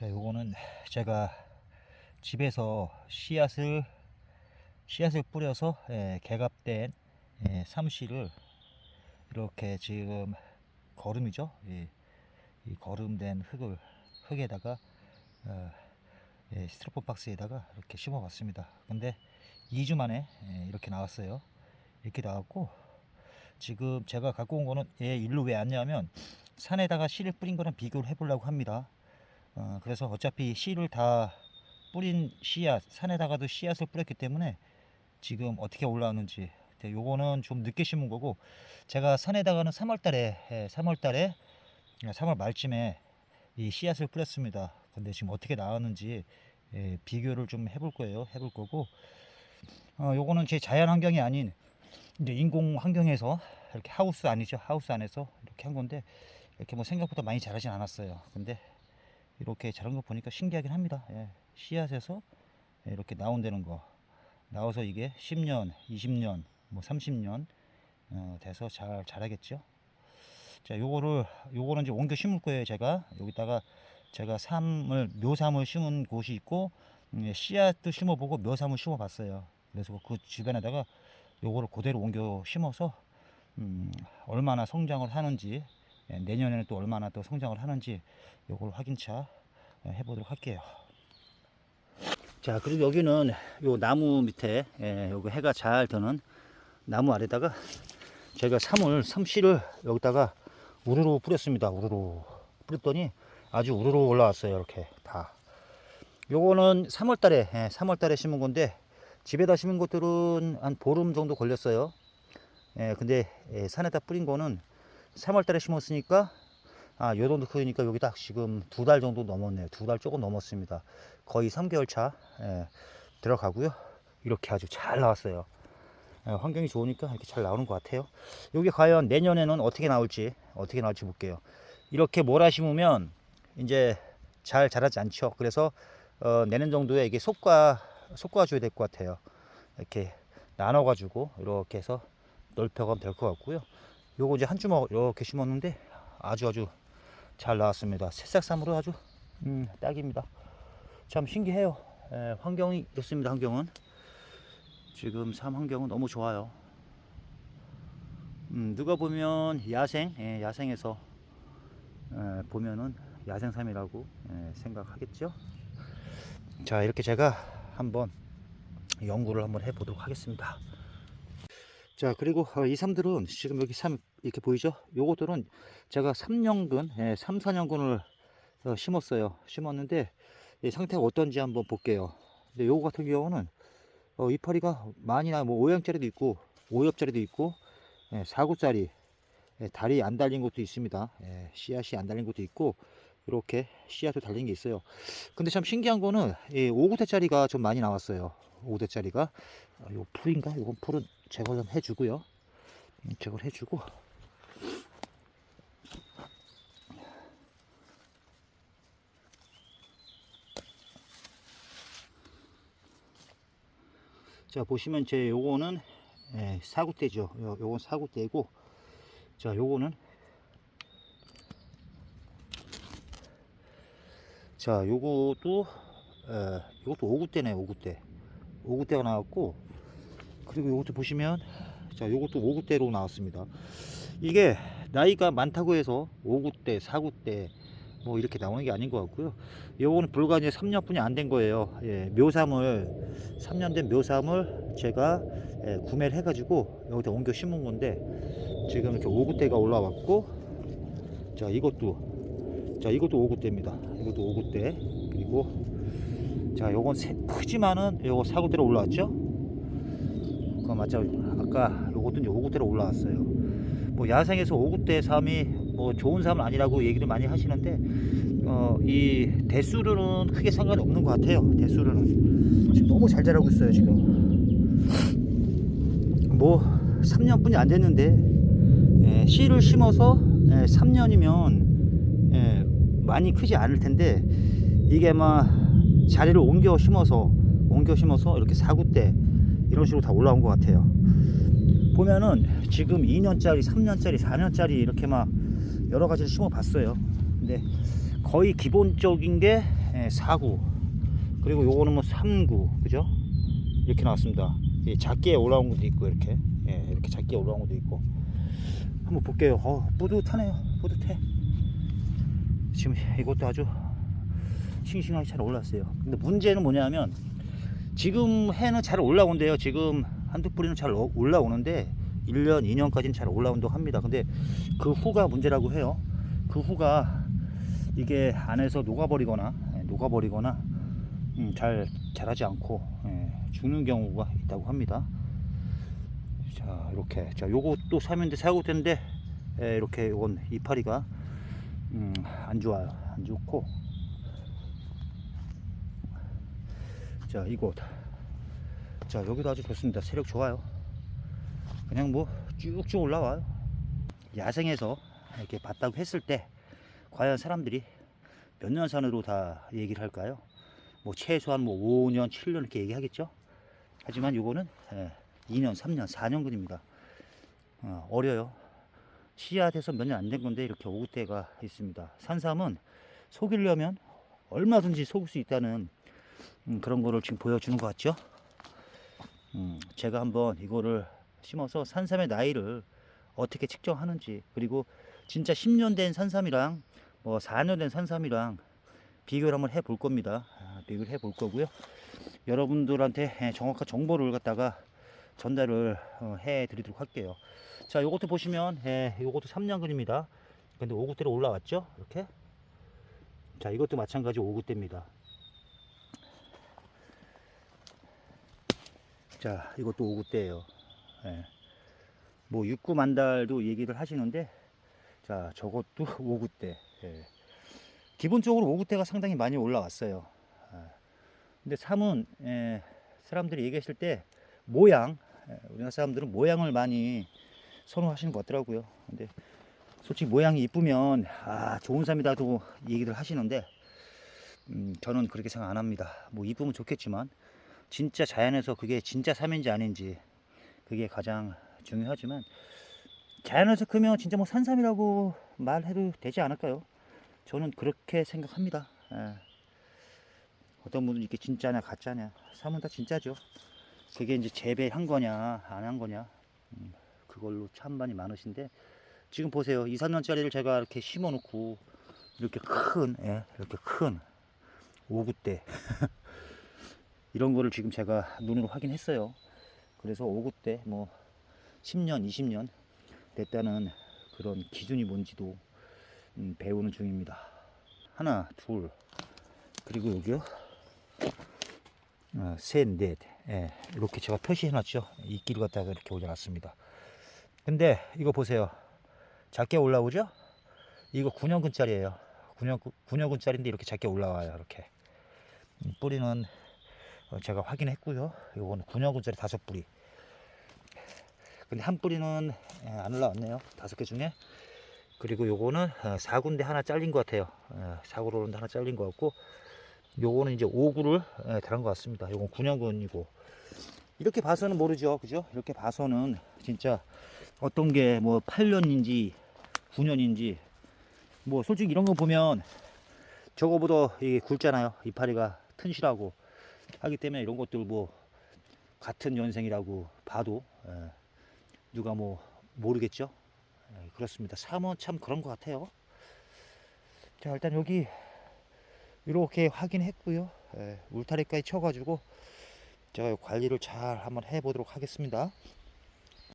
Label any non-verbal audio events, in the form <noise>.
자, 요거는 제가 집에서 씨앗을 씨앗을 뿌려서 예, 개갑된 예, 삼씨를 이렇게 지금 거름이죠. 이, 이 거름된 흙을 흙에다가 어, 예, 스티로폼 박스에다가 이렇게 심어 봤습니다. 근데 2주 만에 예, 이렇게 나왔어요. 이렇게 나왔고 지금 제가 갖고 온 거는 얘 일로 왜 왔냐면 산에다가 씨를 뿌린 거랑 비교를 해 보려고 합니다. 어, 그래서 어차피 씨를 다 뿌린 씨앗, 산에다가도 씨앗을 뿌렸기 때문에 지금 어떻게 올라왔는지 근데 요거는 좀 늦게 심은 거고 제가 산에다가는 3월 달에 3월 달에 3월 말쯤에 이 씨앗을 뿌렸습니다. 근데 지금 어떻게 나왔는지 예, 비교를 좀 해볼 거예요. 해볼 거고 어, 요거는 제 자연 환경이 아닌 이제 인공 환경에서 이렇게 하우스 아니죠. 하우스 안에서 이렇게 한 건데 이렇게 뭐 생각보다 많이 자라진 않았어요. 근데 이렇게 자란 거 보니까 신기하긴 합니다. 예, 씨앗에서 이렇게 나온다는 거. 나와서 이게 10년, 20년, 뭐 30년 어, 돼서 잘 자라겠죠. 자, 요거를 요거는 이제 옮겨 심을 거예요. 제가 여기다가 제가 삼을 묘삼을 심은 곳이 있고 음, 씨앗도 심어보고 묘삼을 심어봤어요. 그래서 그 주변에다가 요거를 그대로 옮겨 심어서 음, 얼마나 성장을 하는지 예, 내년에는 또 얼마나 또 성장을 하는지 요걸 확인차 예, 해보도록 할게요. 자 그리고 여기는 요 나무 밑에 예, 여기 해가 잘 드는 나무 아래다가 제가 삼을 삼씨를 여기다가 우르르 뿌렸습니다. 우르르 뿌렸더니 아주 우르르 올라왔어요. 이렇게 다. 요거는 3월달에 3월달에 심은 건데 집에다 심은 것들은 한 보름 정도 걸렸어요. 예, 근데 예, 산에다 뿌린 거는 3월달에 심었으니까 아, 요 정도 크니까 여기다 지금 두 달 정도 넘었네요. 두 달 조금 넘었습니다. 거의 3개월 차 예, 들어가고요. 이렇게 아주 잘 나왔어요. 예, 환경이 좋으니까 이렇게 잘 나오는 것 같아요. 여기 과연 내년에는 어떻게 나올지 어떻게 나올지 볼게요. 이렇게 몰아 심으면 이제 잘 자라지 않죠. 그래서 어, 내년 정도에 이게 속과 속과 줘야 될 것 같아요. 이렇게 나눠 가지고 이렇게 해서 넓혀가면 될 것 같고요. 요거 이제 한 주먹 이렇게 심었는데 아주 아주 잘 나왔습니다. 새싹삼으로 아주 음, 딱입니다. 참 신기해요. 예, 환경이 이렇습니다. 환경은 지금 삶 환경은 너무 좋아요. 음, 누가 보면 야생, 예, 야생에서 예, 보면은 야생삼이라고 예, 생각하겠죠. 자 이렇게 제가 한번 연구를 한번 해보도록 하겠습니다. 자 그리고 어, 이 삼들은 지금 여기 삼 이렇게 보이죠? 요거들은 제가 3년근, 예, 3, 4년근을 어, 심었어요. 심었는데 이 상태가 어떤지 한번 볼게요. 근데 요거 같은 경우는 어, 이파리가 많이 나, 뭐 5양짜리도 있고 5옆짜리도 있고 예, 4구짜리 예, 다리 안 달린 것도 있습니다. 예, 씨앗이 안 달린 것도 있고 이렇게 씨앗도 달린 게 있어요. 근데 참 신기한 거는 이 5구대짜리가 좀 많이 나왔어요. 5구대짜리가 아, 요 풀인가? 요건 풀은 제거 좀 해주고요. 음, 제거를 해주고 자 보시면 제 요거는 예, 사구대죠. 요, 요건 사구대고 자 요거는 자 요것도 에, 이것도 5구대네 5구대. 5구대가 나왔고 그리고 요것도 보시면 자 요것도 5구대로 나왔습니다. 이게 나이가 많다고 해서 5구대 4구대 뭐 이렇게 나오는 게 아닌 것 같고요. 요거는 불과 이제 3년뿐이 안 된 거예요. 예, 묘삼을 3년 된 묘삼을 제가 예, 구매를 해 가지고 여기다 옮겨 심은 건데 지금 이렇게 5구대가 올라왔고 자 이것도 자 이것도 5구 대입니다. 이것도 5구 대 그리고 자 요건 세, 크지만은 요거 4구 대로 올라왔죠? 그거 맞죠? 아까 요것도 이제 5구 대로 올라왔어요. 뭐 야생에서 5구 대 삶이 뭐 좋은 삶은 아니라고 얘기를 많이 하시는데 어, 이 대수로는 크게 상관이 없는 것 같아요. 대수로는. 지금 너무 잘 자라고 있어요 지금. 뭐 3년뿐이 안 됐는데 예, 씨를 심어서 예, 3년이면 예, 많이 크지 않을 텐데 이게 막 자리를 옮겨 심어서 옮겨 심어서 이렇게 4구대 이런 식으로 다 올라온 것 같아요 보면은 지금 2년짜리 3년짜리 4년짜리 이렇게 막 여러 가지를 심어 봤어요 근데 거의 기본적인 게 예, 4구 그리고 요거는 뭐 3구 그죠? 이렇게 나왔습니다. 예, 작게 올라온 것도 있고 이렇게 예, 이렇게 작게 올라온 것도 있고 한번 볼게요. 어, 뿌듯하네요. 뿌듯해. 지금 이것도 아주 싱싱하게 잘 올랐어요. 근데 문제는 뭐냐면 지금 해는 잘 올라온대요. 지금 한두 뿌리는 잘 어- 올라오는데 1년, 2년까지는 잘 올라온다고 합니다. 근데 그 후가 문제라고 해요. 그 후가 이게 안에서 녹아버리거나 예, 녹아버리거나 음, 잘 자라지 않고 예, 죽는 경우가 있다고 합니다. 자 이렇게 자 요것도 사면대 사고 텐데 예, 이렇게 이건 이파리가 음, 안 좋아요. 안 좋고 자 이곳 자 여기도 아주 좋습니다. 세력 좋아요. 그냥 뭐 쭉쭉 올라와요. 야생에서 이렇게 봤다고 했을 때 과연 사람들이 몇 년 산으로 다 얘기를 할까요? 뭐 최소한 뭐 5년, 7년 이렇게 얘기하겠죠. 하지만 요거는 예, 2년, 3년, 4년근입니다. 어, 어려요. 씨앗에서 몇 년 안 된 건데 이렇게 오구 대가 있습니다. 산삼은 속이려면 얼마든지 속을 수 있다는 음, 그런 거를 지금 보여주는 것 같죠? 음, 제가 한번 이거를 심어서 산삼의 나이를 어떻게 측정하는지 그리고 진짜 10년 된 산삼이랑 뭐 4년 된 산삼이랑 비교를 한번 해 볼 겁니다. 아, 비교를 해 볼 거고요. 여러분들한테 예, 정확한 정보를 갖다가 전달을 어, 해 드리도록 할게요. 자, 요것도 보시면 예, 요것도 3년근입니다. 근데 5구대로 올라왔죠? 이렇게. 자, 이것도 마찬가지 5구대입니다. 자, 이것도 5구대예요. 예. 뭐 6구 만달도 얘기를 하시는데 자, 저것도 <laughs> 5구대. 예. 기본적으로 5구대가 상당히 많이 올라왔어요. 아, 근데 3은 예, 사람들이 얘기했을 때 모양, 예, 우리나라 사람들은 모양을 많이 선호하시는 것 같더라고요. 근데 솔직히 모양이 이쁘면 아 좋은 삶이다도 얘기들 하시는데 음, 저는 그렇게 생각 안 합니다. 뭐 이쁘면 좋겠지만 진짜 자연에서 그게 진짜 삶인지 아닌지 그게 가장 중요하지만 자연에서 크면 진짜 뭐 산삼이라고 말해도 되지 않을까요? 저는 그렇게 생각합니다. 예. 어떤 분은 이게 진짜냐 가짜냐 삼은 다 진짜죠. 그게 이제 재배한 거냐 안 한 거냐 음, 그걸로 찬반이 많으신데 지금 보세요 2, 3년짜리를 제가 이렇게 심어 놓고 이렇게 큰 예, 이렇게 큰 5구대 <laughs> 이런 거를 지금 제가 눈으로 확인했어요. 그래서 5구대 뭐 10년, 20년 됐다는 그런 기준이 뭔지도 음, 배우는 중입니다. 하나, 둘, 그리고 여기요. 어, 셋, 넷. 예, 이렇게 제가 표시해 놨죠. 이끼를 갖다가 이렇게 올려놨습니다. 근데 이거 보세요. 작게 올라오죠? 이거 9년근짜리예요. 9년, 9년근짜리인데 이렇게 작게 올라와요. 이렇게. 음, 뿌리는 어, 제가 확인했고요. 이거는 9년근짜리 다섯 뿌리. 근데 한 뿌리는 예, 안 올라왔네요. 다섯 개 중에. 그리고 요거는 4군데 하나 잘린 것 같아요. 4구로 오는데 하나 잘린 것 같고, 요거는 이제 5구를 달은 것 같습니다. 요건 9년근이고. 이렇게 봐서는 모르죠. 그죠? 이렇게 봐서는 진짜 어떤 게 뭐 8년인지 9년인지 뭐 솔직히 이런 거 보면 저거보다 이게 굵잖아요. 이파리가 튼실하고 하기 때문에 이런 것들 뭐 같은 연생이라고 봐도 예, 누가 뭐 모르겠죠. 예, 그렇습니다. 삶은 참 그런 것 같아요. 자 일단 여기 이렇게 확인했고요. 예, 울타리까지 쳐가지고 제가 요 관리를 잘 한번 해보도록 하겠습니다.